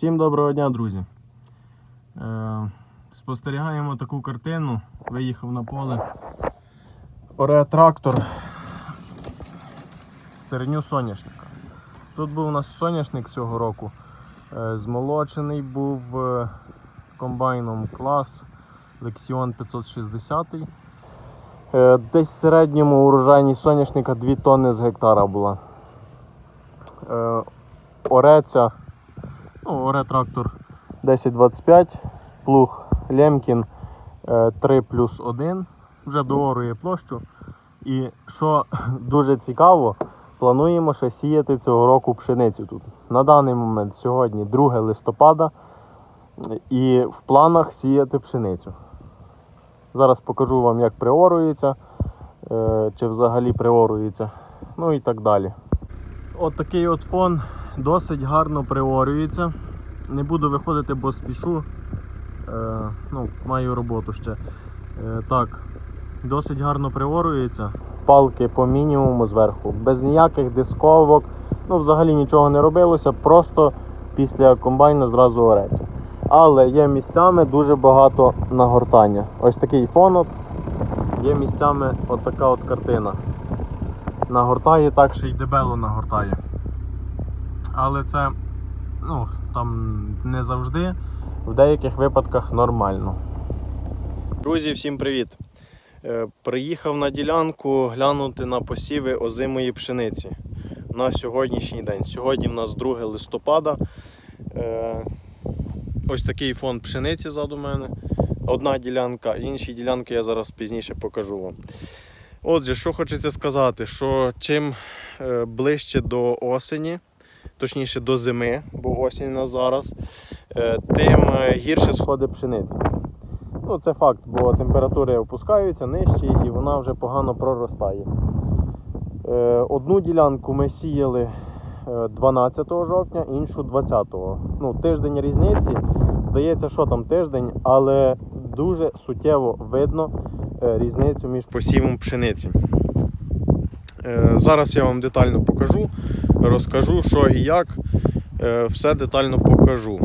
Всім доброго дня, друзі. Е, спостерігаємо таку картину. Виїхав на поле. Оре трактор стерню соняшника. Тут був у нас соняшник цього року. Е, змолочений був е, комбайном клас Lexion 560. Е, десь в середньому урожайність соняшника 2 тонни з гектара була. Ореться Ну, оре трактор 1025, плуг Лемкін е, 3 плюс 1, вже доорує площу. І що дуже цікаво, плануємо ще сіяти цього року пшеницю тут. На даний момент сьогодні 2 листопада і в планах сіяти пшеницю. Зараз покажу вам, як приорується, е, чи взагалі приорується, ну і так далі. От такий от фон досить гарно приорюється. Не буду виходити, бо спішу. Е, ну, маю роботу ще. Е, так, досить гарно приорюється. Палки по мінімуму зверху, без ніяких дисковок. Ну, взагалі нічого не робилося, просто після комбайна зразу ореться. Але є місцями дуже багато нагортання. Ось такий фонот. Є місцями от така от картина. Нагортає так, ще й дебело нагортає. Але це ну, там не завжди, в деяких випадках нормально. Друзі, всім привіт! Е, Приїхав на ділянку глянути на посіви озимої пшениці на сьогоднішній день. Сьогодні в нас 2 листопада. Е, Ось такий фон пшениці ззаду мене. Одна ділянка, інші ділянки я зараз пізніше покажу вам. Отже, що хочеться сказати, що чим е, ближче до осені, точніше до зими, бо осінь нас зараз, е, тим е, гірше сходи пшениці. Ну, це факт, бо температури опускаються нижчі і вона вже погано проростає. Е, Одну ділянку ми сіяли е, 12 жовтня, іншу 20. Ну, тиждень різниці. Здається, що там тиждень, але дуже суттєво видно різницю між посівом пшениці. Е, Зараз я вам детально покажу, розкажу, що і як. Е, Все детально покажу.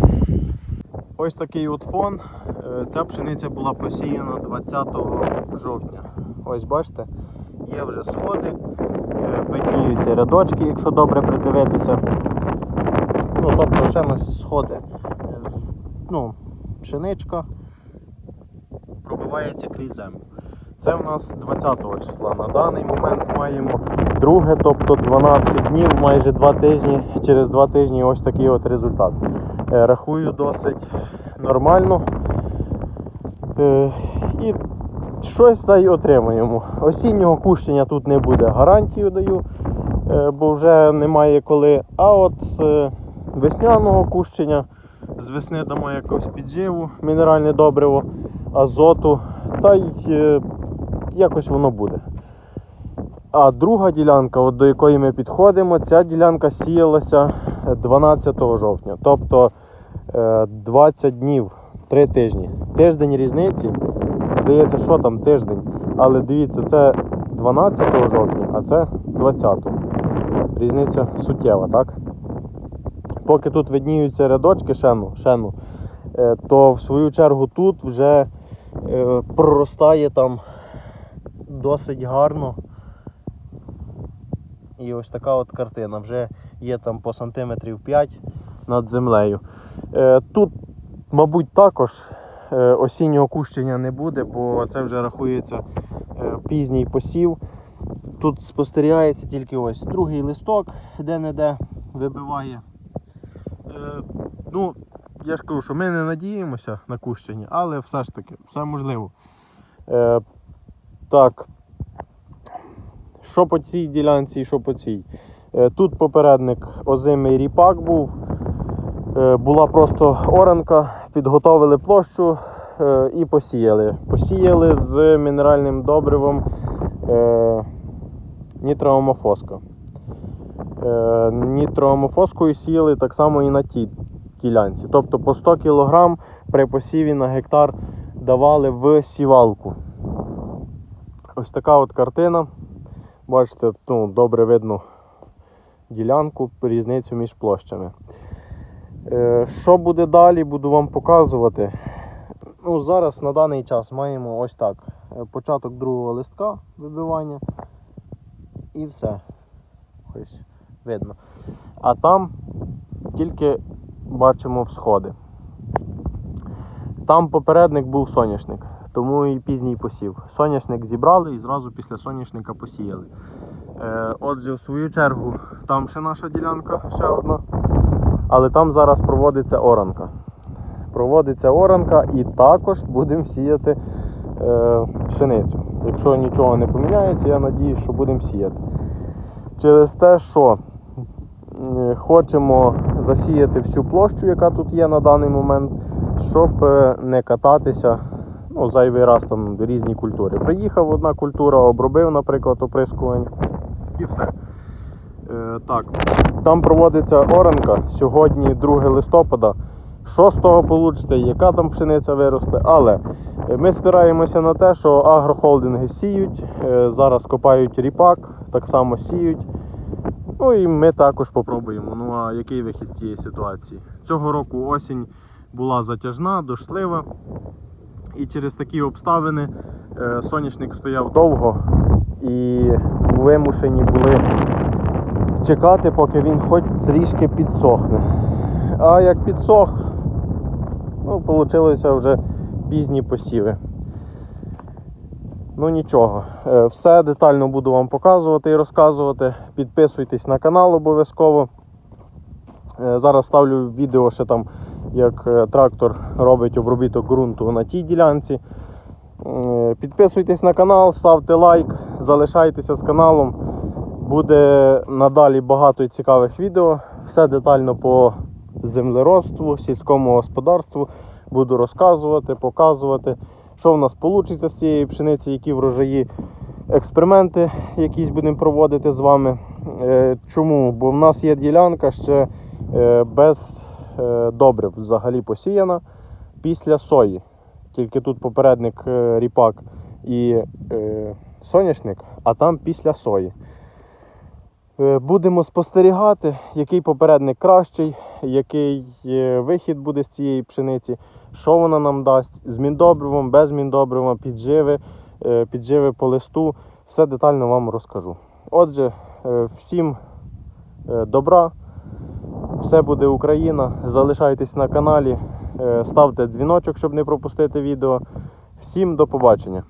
Ось такий от фон. Е, Ця пшениця була посіяна 20 жовтня. Ось бачите, є вже сходи, видніються рядочки, якщо добре придивитися. Ну, тобто ще на сходи. Ну, пшеничка пробивається крізь землю. Це в нас 20 числа. На даний момент маємо друге, тобто 12 днів, майже 2 тижні. Через 2 тижні ось такий от результат. Е, Рахую досить нормально. Е, І щось та й отримуємо. Осіннього кущення тут не буде, гарантію даю, е, бо вже немає коли. А от весняного кущення з весни дамо якось підживу, мінеральне добриво, азоту, та й е, якось воно буде. А друга ділянка, от до якої ми підходимо, ця ділянка сіялася 12 жовтня. Тобто е, 20 днів, 3 тижні. Тиждень різниці. Здається, що там тиждень. Але дивіться, це 12 жовтня, а це 20. Різниця суттєва, так? Поки тут видніються рядочки шену, шену е, то в свою чергу тут вже е, проростає там досить гарно. І ось така от картина. Вже є там по сантиметрів 5 над землею. Е, Тут, мабуть, також е, осіннього кущення не буде, бо це вже рахується е, пізній посів. Тут спостерігається тільки ось другий листок, де-не-де вибиває. Ну, я ж кажу, що ми не надіємося на кущення, але все ж таки, все можливо. Так. Що по цій ділянці і що по цій? Е, Тут попередник озимий ріпак був. Е, Була просто оранка, підготовили площу е, і посіяли. Посіяли з мінеральним добривом нітроомофоска. Нітроомофоскою сіяли так само і на тій ділянці. Тобто по 100 кг при посіві на гектар давали в сівалку. Ось така от картина. Бачите, ну, добре видно ділянку, різницю між площами. Е, Що буде далі, буду вам показувати. Ну, зараз на даний час маємо ось так. Е, Початок другого листка вибивання. І все. Ось видно. А там тільки бачимо всходи. Там попередник був соняшник, тому і пізній посів. Соняшник зібрали і зразу після соняшника посіяли. Е, отже, в свою чергу, там ще наша ділянка, ще одна. Але там зараз проводиться оранка. Проводиться оранка і також будемо сіяти е, пшеницю. Якщо нічого не поміняється, я надіюсь, що будемо сіяти. Через те, що хочемо засіяти всю площу, яка тут є на даний момент, щоб е, не кататися ну, зайвий раз там різні культури. Приїхав одна культура, обробив, наприклад, оприскування і все. Е, так, там проводиться оранка. Сьогодні 2 листопада. Що з вийде, яка там пшениця виросте. Але е, ми спираємося на те, що агрохолдинги сіють, е, зараз копають ріпак, так само сіють. Ну і ми також попробуємо. Ну а який вихід з цієї ситуації? Цього року осінь була затяжна, дошлива. І через такі обставини е, соняшник стояв довго і вимушені були чекати, поки він хоч трішки підсохне. А як підсох, ну, вийшло вже пізні посіви. Ну нічого, е, все детально буду вам показувати і розказувати. Підписуйтесь на канал обов'язково. Е, Зараз ставлю відео ще там, як е, трактор робить обробіток ґрунту на тій ділянці. Е, Підписуйтесь на канал, ставте лайк, залишайтеся з каналом. Буде надалі багато цікавих відео. Все детально по землеробству, сільському господарству. Буду розказувати, показувати, що в нас вийде з цієї пшениці, які врожаї, експерименти якісь будемо проводити з вами. Е, Чому? Бо в нас є ділянка ще без добрив взагалі посіяна після сої. Тільки тут попередник е, ріпак і е, соняшник, а там після сої. Е, Будемо спостерігати, який попередник кращий, який е, вихід буде з цієї пшениці, що вона нам дасть з міндобривом, без міндобрива, підживи, е, підживи по листу. Все детально вам розкажу. Отже, е, всім е, добра, все буде Україна. Залишайтесь на каналі, е, ставте дзвіночок, щоб не пропустити відео. Всім до побачення.